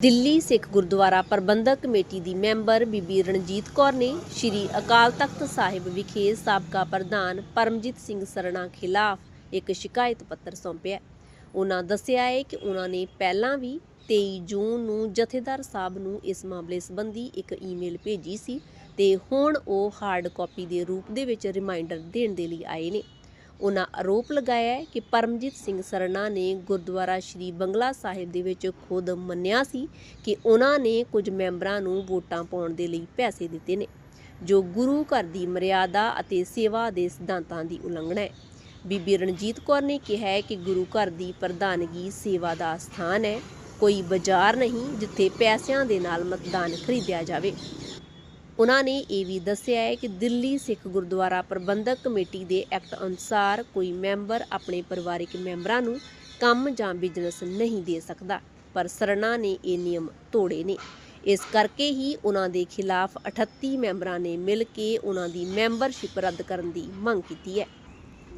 Delhi Sikh Gurdwara Prabandhak committee ਦੀ member Bibi Ranjit Kaur ਨੇ ਸ੍ਰੀ ਅਕਾਲ ਤਖਤ ਸਾਹਿਬ ਵਿਖੇ ਸਾਬਕਾ ਪ੍ਰਧਾਨ ਪਰਮਜੀਤ ਸਿੰਘ ਸਰਣਾ ਖਿਲਾਫ ਇੱਕ ਸ਼ਿਕਾਇਤ ਪੱਤਰ ਸੌਂਪਿਆ ਉਹਨਾਂ ਦੱਸਿਆ ਹੈ ਕਿ ਉਹਨਾਂ ਨੇ ਪਹਿਲਾਂ ਵੀ 23 ਜੂਨ ਨੂੰ ਜਥੇਦਾਰ ਸਾਹਿਬ ਨੂੰ ਇਸ ਮਾਮਲੇ ਸੰਬੰਧੀ ਇੱਕ ਈਮੇਲ ਭੇਜੀ ਸੀ ਤੇ ਹੁਣ ਉਹ ਹਾਰਡ ਕਾਪੀ ਦੇ ਰੂਪ ਦੇ ਵਿੱਚ ਰਿਮਾਈਂਡਰ ਦੇਣ ਦੇ ਲਈ ਆਏ ਨੇ। ਉਹਨਾਂ ਆਰੋਪ ਲਗਾਇਆ ਹੈ ਕਿ ਪਰਮਜੀਤ ਸਿੰਘ ਸਰਨਾ ਨੇ ਗੁਰਦੁਆਰਾ ਸ਼੍ਰੀ ਬੰਗਲਾ ਸਾਹਿਬ ਦੇ ਵਿੱਚ ਖੁਦ ਮੰਨਿਆ ਸੀ ਕਿ ਉਹਨਾਂ ਨੇ ਕੁਝ ਮੈਂਬਰਾਂ ਨੂੰ ਵੋਟਾਂ ਪਾਉਣ ਦੇ ਲਈ ਪੈਸੇ ਦਿੱਤੇ ਨੇ, ਜੋ ਗੁਰੂ ਘਰ ਦੀ ਮਰਿਆਦਾ ਅਤੇ ਸੇਵਾ ਦੇ ਸਿਧਾਂਤਾਂ ਦੀ ਉਲੰਘਣਾ ਹੈ। ਬੀਬੀ ਰਣਜੀਤ ਕੌਰ ਨੇ ਕਿਹਾ ਹੈ ਕਿ ਗੁਰੂ ਘਰ ਦੀ ਪ੍ਰਧਾਨਗੀ ਸੇਵਾ ਦਾ ਸਥਾਨ ਹੈ, ਕੋਈ ਬਾਜ਼ਾਰ ਨਹੀਂ ਜਿੱਥੇ ਪੈਸਿਆਂ ਦੇ ਨਾਲ ਮਤਦਾਨ ਖਰੀਦਿਆ ਜਾਵੇ। ਉਹਨਾਂ ਨੇ ਇਹ ਵੀ ਦੱਸਿਆ ਹੈ ਕਿ ਦਿੱਲੀ ਸਿੱਖ ਗੁਰਦੁਆਰਾ ਪ੍ਰਬੰਧਕ ਕਮੇਟੀ ਦੇ ਐਕਟ ਅਨੁਸਾਰ ਕੋਈ ਮੈਂਬਰ ਆਪਣੇ ਪਰਿਵਾਰਕ ਮੈਂਬਰਾਂ ਨੂੰ ਕੰਮ ਜਾਂ ਬਿਜ਼ਨਸ ਨਹੀਂ ਦੇ ਸਕਦਾ, ਪਰ ਸਰਨਾ ਨੇ ਇਹ ਨਿਯਮ ਤੋੜੇ ਨੇ। ਇਸ ਕਰਕੇ ਹੀ ਉਹਨਾਂ ਦੇ ਖਿਲਾਫ 38 ਮੈਂਬਰਾਂ ਨੇ ਮਿਲ ਕੇ ਉਹਨਾਂ ਦੀ ਮੈਂਬਰਸ਼ਿਪ ਰੱਦ ਕਰਨ ਦੀ ਮੰਗ ਕੀਤੀ ਹੈ।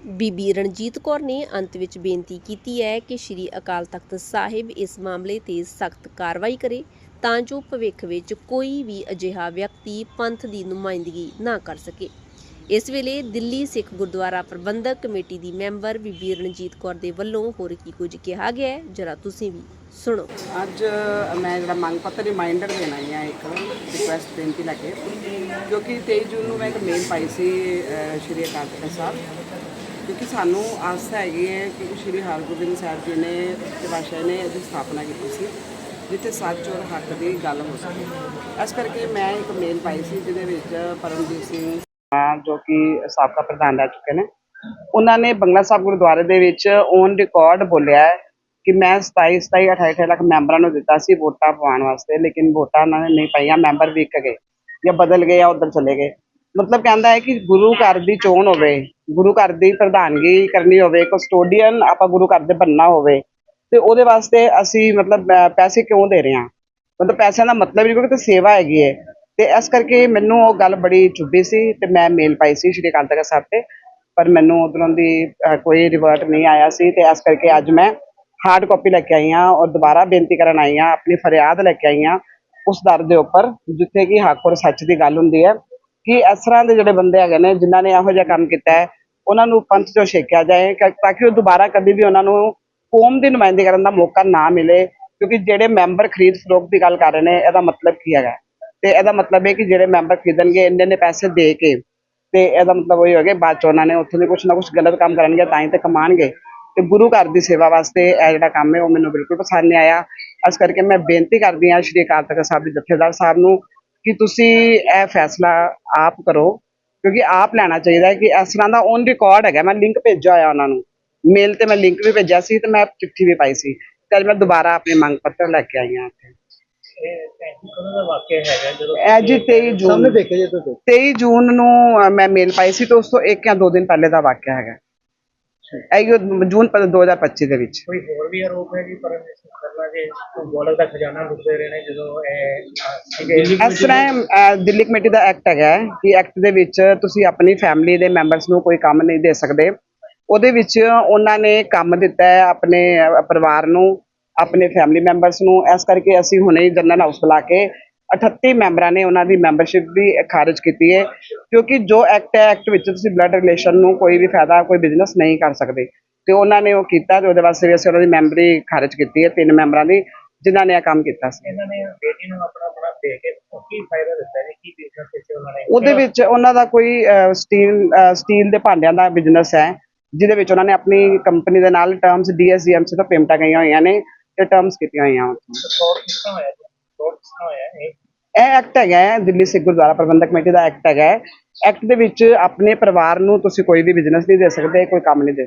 ਬੀਬੀ ਰਣਜੀਤ ਕੌਰ ਨੇ ਅੰਤ ਵਿੱਚ ਬੇਨਤੀ ਕੀਤੀ ਹੈ ਕਿ ਸ੍ਰੀ ਅਕਾਲ ਤਖਤ ਸਾਹਿਬ ਇਸ ਮਾਮਲੇ ਤੇ ਸਖਤ ਕਾਰਵਾਈ ਕਰੇ ਤਾਂ ਜੋ ਭਵਿੱਖ ਵਿੱਚ ਕੋਈ ਵੀ ਅਜਿਹਾ ਵਿਅਕਤੀ ਪੰਥ ਦੀ ਨੁਮਾਇੰਦਗੀ ਨਾ ਕਰ ਸਕੇ। ਇਸ ਵੇਲੇ ਦਿੱਲੀ ਸਿੱਖ ਗੁਰਦੁਆਰਾ ਪ੍ਰਬੰਧਕ ਕਮੇਟੀ ਦੀ ਮੈਂਬਰ ਬੀਬੀ ਰਣਜੀਤ ਕੌਰ ਦੇ ਵੱਲੋਂ ਹੋਰ ਕੀ ਕੁਝ ਕਿਹਾ ਗਿਆ ਹੈ, ਜਰਾ ਤੁਸੀਂ ਵੀ ਸੁਣੋ। ਅੱਜ ਮੈਂ ਜਿਹੜਾ ਮੰਗ ਪੱਤਰ ਰਿਮਾਈਂਡਰ ਦੇਣਾ ਹੈ, ਇੱਕ ਰਿਕੁਐਸਟ ਬੇਨਤੀ ਲੈ ਕੇ, ਕਿਉਂਕਿ 23 ਜੂਨ ਨੂੰ ਮੈਂ ਇੱਕ ਮੇਲ ਪਾਈ ਸੀ ਸ਼੍ਰੀ ਅਕਾਲ ਤਖਤ ਸਾਹਿਬ, ਕਿਉਂਕਿ ਸਾਨੂੰ ਆਸ ਹੈਗੀ ਹੈ ਕਿ ਸ਼੍ਰੀ ਹਰਗੋਬਿੰਦ ਸਾਹਿਬ ਜੀ ਨੇ ਪਾਤਸ਼ਾਹ ਨੇ ਇਹਦੀ ਸਥਾਪਨਾ ਕੀਤੀ ਸੀ। ਜਿੱਥੇ ਸੱਚ ਔਰ ਹੱਕ ਦੀ ਗੱਲ ਹੋ ਸਕੇ। ਇਸ ਕਰਕੇ ਮੈਂ ਇੱਕ ਮੇਲ ਪਾਈ ਸੀ, ਜਿਹਦੇ ਵਿੱਚ ਪਰਮਜੀਤ ਸਿੰਘ ਜੋ ਕਿ ਸਾਬਕਾ ਪ੍ਰਧਾਨ ਰਹਿ ਚੁੱਕੇ ਨੇ, ਉਹਨਾਂ ਨੇ ਬੰਗਲਾ ਸਾਹਿਬ ਗੁਰਦੁਆਰੇ ਦੇ ਵਿੱਚ ਔਨ ਰਿਕਾਰਡ ਬੋਲਿਆ ਕਿ ਮੈਂ 27 27 28 28 ਲੱਖ ਮੈਂਬਰਾਂ ਨੂੰ ਦਿੱਤਾ ਸੀ ਵੋਟਾਂ ਪਵਾਉਣ ਵਾਸਤੇ, ਲੇਕਿਨ ਵੋਟਾਂ ਉਹਨਾਂ ਨੇ ਨਹੀਂ ਪਾਈਆਂ, ਮੈਂਬਰ ਵਿਕ ਗਏ ਜਾਂ ਬਦਲ ਗਏ ਜਾਂ ਉਧਰ ਚਲੇ ਗਏ। ਮਤਲਬ ਕਹਿੰਦਾ ਹੈ ਕਿ ਗੁਰੂ ਘਰ ਦੀ ਚੋਣ ਹੋਵੇ, ਗੁਰੂ ਘਰ ਦੀ ਪ੍ਰਧਾਨਗੀ ਕਰਨੀ ਹੋਵੇ, ਕਸਟੋਡੀਅਨ ਆਪਾਂ ਗੁਰੂ ਘਰ ਦੇ ਬੰਨਾ ਹੋਵੇ ਤੇ ਉਹਦੇ ਵਾਸਤੇ ਅਸੀਂ ਮਤਲਬ ਪੈਸੇ ਕਿਉਂ ਦੇ ਰਹੇ ਹਾਂ? ਮਤਲਬ ਪੈਸਿਆਂ ਦਾ ਮਤਲਬ ਹੀ ਕਿਉਂਕਿ ਤੇ ਸੇਵਾ ਹੈਗੀ ਹੈ। ਤੇ ਇਸ ਕਰਕੇ ਮੈਨੂੰ ਉਹ ਗੱਲ ਬੜੀ ਚੁੱਭੀ ਸੀ ਤੇ ਮੈਂ ਮੇਲ ਪਾਈ ਸੀ ਸ਼੍ਰੀ ਅਕਾਲ ਤਖਤ ਸਾਹਿਬ ਤੇ, ਪਰ ਮੈਨੂੰ ਉਧਰੋਂ ਦੀ ਕੋਈ ਰਿਵਰਟ ਨਹੀਂ ਆਇਆ ਸੀ ਤੇ ਇਸ ਕਰਕੇ ਅੱਜ ਮੈਂ ਹਾਰਡ ਕਾਪੀ ਲੈ ਕੇ ਆਈ ਹਾਂ ਔਰ ਦੁਬਾਰਾ ਬੇਨਤੀ ਕਰਨ ਆਈ ਹਾਂ, ਆਪਣੀ ਫਰਿਆਦ ਲੈ ਕੇ ਆਈ ਹਾਂ ਉਸ ਦਰ ਦੇ ਉੱਪਰ, ਜਿੱਥੇ ਕਿ ਹੱਕ ਔਰ ਸੱਚ ਦੀ ਗੱਲ ਹੁੰਦੀ ਹੈ ਕਿ ਇਸ ਤਰ੍ਹਾਂ ਦੇ ਜਿਹੜੇ ਬੰਦੇ ਹੈਗੇ ਨੇ, ਜਿਨ੍ਹਾਂ ਨੇ ਇਹੋ ਜਿਹਾ ਕੰਮ ਕੀਤਾ ਹੈ, ਉਹਨਾਂ ਨੂੰ ਪੰਥ ਚੋਂ ਛੇਕਿਆ ਜਾਏ ਤਾਂ ਕਿ ਉਹ ਦੁਬਾਰਾ ਕਦੀ ਵੀ ਉਹਨਾਂ ਨੂੰ ਕੌਮ ਦੀ ਨੁਮਾਇੰਦਗੀ ਕਰਨ ਦਾ ਮੌਕਾ ਨਾ ਮਿਲੇ, ਕਿਉਂਕਿ ਜਿਹੜੇ ਮੈਂਬਰ ਖਰੀਦ ਫਰੋਖਤ ਦੀ ਗੱਲ ਕਰ ਰਹੇ ਨੇ, ਇਹਦਾ ਮਤਲਬ ਕੀ ਹੈਗਾ? ਤੇ ਇਹਦਾ ਮਤਲਬ ਹੈ ਕਿ ਜਿਹੜੇ ਮੈਂਬਰ ਖਰੀਦਣਗੇ, ਇੰਨੇ ਨੇ ਪੈਸੇ ਦੇ ਕੇ, ਤੇ ਇਹਦਾ ਮਤਲਬ ਉਹੀ ਹੋ ਗਿਆ ਬਾਅਦ ਚ ਉਹਨਾਂ ਨੇ ਉੱਥੇ ਦੀ ਕੁਛ ਨਾ ਕੁਛ ਗਲਤ ਕੰਮ ਕਰਨਗੇ, ਤਾਂ ਹੀ ਤੇ ਕਮਾਣਗੇ ਤੇ ਗੁਰੂ ਘਰ ਦੀ ਸੇਵਾ ਵਾਸਤੇ ਇਹ ਜਿਹੜਾ ਕੰਮ ਹੈ, ਉਹ ਮੈਨੂੰ ਬਿਲਕੁਲ ਪਸੰਦ ਨਹੀਂ ਆਇਆ। ਇਸ ਕਰਕੇ ਮੈਂ ਬੇਨਤੀ ਕਰਦੀ ਹਾਂ ਸ਼੍ਰੀ ਅਕਾਲ ਤਖਤ ਸਾਹਿਬ ਦੇ ਜਥੇਦਾਰ ਸਾਹਿਬ ਨੂੰ ਕਿ ਤੁਸੀਂ ਇਹ ਫੈਸਲਾ ਆਪ ਕਰੋ, ਕਿਉਂਕਿ ਆਪ ਲੈਣਾ ਚਾਹੀਦਾ ਕਿ ਇਸ ਤਰ੍ਹਾਂ ਦਾ ਔਨ ਰਿਕਾਰਡ ਹੈਗਾ। ਮੈਂ ਲਿੰਕ ਭੇਜਿਆ ਹੋਇਆ ਉਹਨਾਂ ਨੂੰ। ਮੇਲ ਤੇ ਮੈਂ ਲਿੰਕ ਵੀ ਭੇਜਿਆ ਸੀ ਤੇ ਮੈਂ ਚਿੱਠੀ ਵੀ ਪਾਈ ਸੀ। ਤੇ ਅੱਜ ਮੈਂ ਦੁਬਾਰਾ ਆਪਣੇ ਮੰਗ ਪੱਤਰ ਲੈ ਕੇ ਆਈ ਹਾਂ ਇੱਥੇ। ਇਹ ਜੀ 23 ਜੂਨ। ਦੇਖੇ ਜੇ ਤੁਸੀਂ 23 ਜੂਨ ਨੂੰ ਅ, ਮੈਂ ਮੇਲ ਪਾਈ ਸੀ ਤੇ ਉਸ ਤੋਂ ਇੱਕ ਜਾਂ ਦੋ ਦਿਨ ਪਹਿਲੇ ਦਾ ਵਾਕਿਆ ਹੈਗਾ। ਇਹ ਜੂਨ ਪ- 2025 ਦੇ ਵਿੱਚ। ਕੋਈ ਹੋਰ ਵੀ ਆਰੋਪ ਹੈ ਜੀ ਪਰਮੇਸ਼ਰ ਸਿੰਘ ਕਰਨਾ ਜੇ ਗੋਲਕ ਦਾ ਖਜ਼ਾਨਾ ਲੁੱਟਦੇ ਰਹੇ ਨੇ ਜਦੋਂ ਇਹ ਇਸ ਤਰ੍ਹਾਂ ਦਿੱਲੀ ਕਮੇਟੀ ਦਾ ਐਕਟ ਹੈਗਾ ਹੈ ਕਿ ਐਕਟ ਦੇ ਵਿੱਚ ਤੁਸੀਂ ਆਪਣੀ ਫੈਮਿਲੀ ਦੇ ਮੈਂਬਰਸ ਨੂੰ ਕੋਈ ਕੰਮ ਨਹੀਂ ਦੇ ਸਕਦੇ। ਉਹਦੇ ਵਿੱਚ ਉਹਨਾਂ ਨੇ ਕੰਮ ਦਿੱਤਾ ਹੈ ਆਪਣੇ ਪਰਿਵਾਰ ਨੂੰ ਆਪਣੇ ਫੈਮਿਲੀ ਮੈਂਬਰਸ ਨੂੰ। ਇਸ ਕਰਕੇ ਅਸੀਂ ਹੁਣੇ ਹੀ ਜਨਰਲ ਹਾਊਸ ਬੁਲਾ ਕੇ 38 ਮੈਂਬਰਾਂ ਨੇ ਉਹਨਾਂ ਦੀ ਮੈਂਬਰਸ਼ਿਪ ਵੀ ਖਾਰਜ ਕੀਤੀ ਹੈ। ਕਿਉਂਕਿ ਜੋ ਐਕਟ ਹੈ ਐਕਟ ਵਿੱਚ ਤੁਸੀਂ ਬਲੱਡ ਰਿਲੇਸ਼ਨ ਨੂੰ ਕੋਈ ਵੀ ਫਾਇਦਾ ਕੋਈ ਬਿਜ਼ਨਸ ਨਹੀਂ ਕਰ ਸਕਦੇ। ਤੇ ਉਹਨਾਂ ਨੇ ਉਹ ਕੀਤਾ ਤੇ ਉਹਦੇ ਵਾਸਤੇ ਵੀ ਅਸੀਂ ਉਹਨਾਂ ਦੀ ਮੈਂਬਰੀ ਖਾਰਜ ਕੀਤੀ ਹੈ ਤਿੰਨ ਮੈਂਬਰਾਂ ਦੀ ਜਿਨ੍ਹਾਂ ਨੇ ਇਹ ਕੰਮ ਕੀਤਾ ਸੀ। ਇਹਨਾਂ ਨੇ ਬੇਟੀ ਨੂੰ ਆਪਣਾ ਆਪਣਾ ਦੇ ਕੇ ਕੀ ਫਾਇਦਾ ਦਿੱਤਾ ਜੀ? ਕੀ ਬਿਜ਼ਨਸ ਵਿੱਚ ਉਹਨਾਂ ਨੇ ਉਹਦੇ ਵਿੱਚ ਉਹਨਾਂ ਦਾ ਕੋਈ ਸਟੀਲ ਸਟੀਲ ਦੇ ਭਾਂਡਿਆਂ ਦਾ ਬਿਜ਼ਨਸ ਹੈ। ਜਿਹਦੇ ਵਿੱਚ ਉਹਨਾਂ ਨੇ ਆਪਣੀ ਕੰਪਨੀ ਦੇ ਨਾਲ ਟਰਮਸ ਡੀਐਸਜੀਐਮਸੀ ਤੋਂ ਪੇਮੈਂਟਾਂ ਗਈਆਂ ਹੋਈਆਂ ਨੇ ਤੇ ਟਰਮਸ ਕੀਤੀਆਂ ਹੋਈਆਂ ਉੱਥੇ ਫਰਾਡ ਕਿਸ ਤਰ੍ਹਾਂ ਹੋਇਆ ਜੀ? ਫਰਾਡ ਕਿਸ ਤਰ੍ਹਾਂ ਹੋਇਆ ਇਹ? ਇਹ ਐਕਟ ਹੈਗਾ ਹੈ, ਦਿੱਲੀ ਸਿੱਖ ਗੁਰਦੁਆਰਾ ਪ੍ਰਬੰਧਕ ਕਮੇਟੀ ਦਾ ਐਕਟ ਹੈਗਾ ਐਕਟ ਦੇ ਵਿੱਚ ਆਪਣੇ ਪਰਿਵਾਰ ਨੂੰ ਤੁਸੀਂ ਕੋਈ ਵੀ ਬਿਜ਼ਨਸ ਨਹੀਂ ਦੇ ਸਕਦੇ ਕੋਈ ਕੰਮ ਨਹੀਂ ਦੇ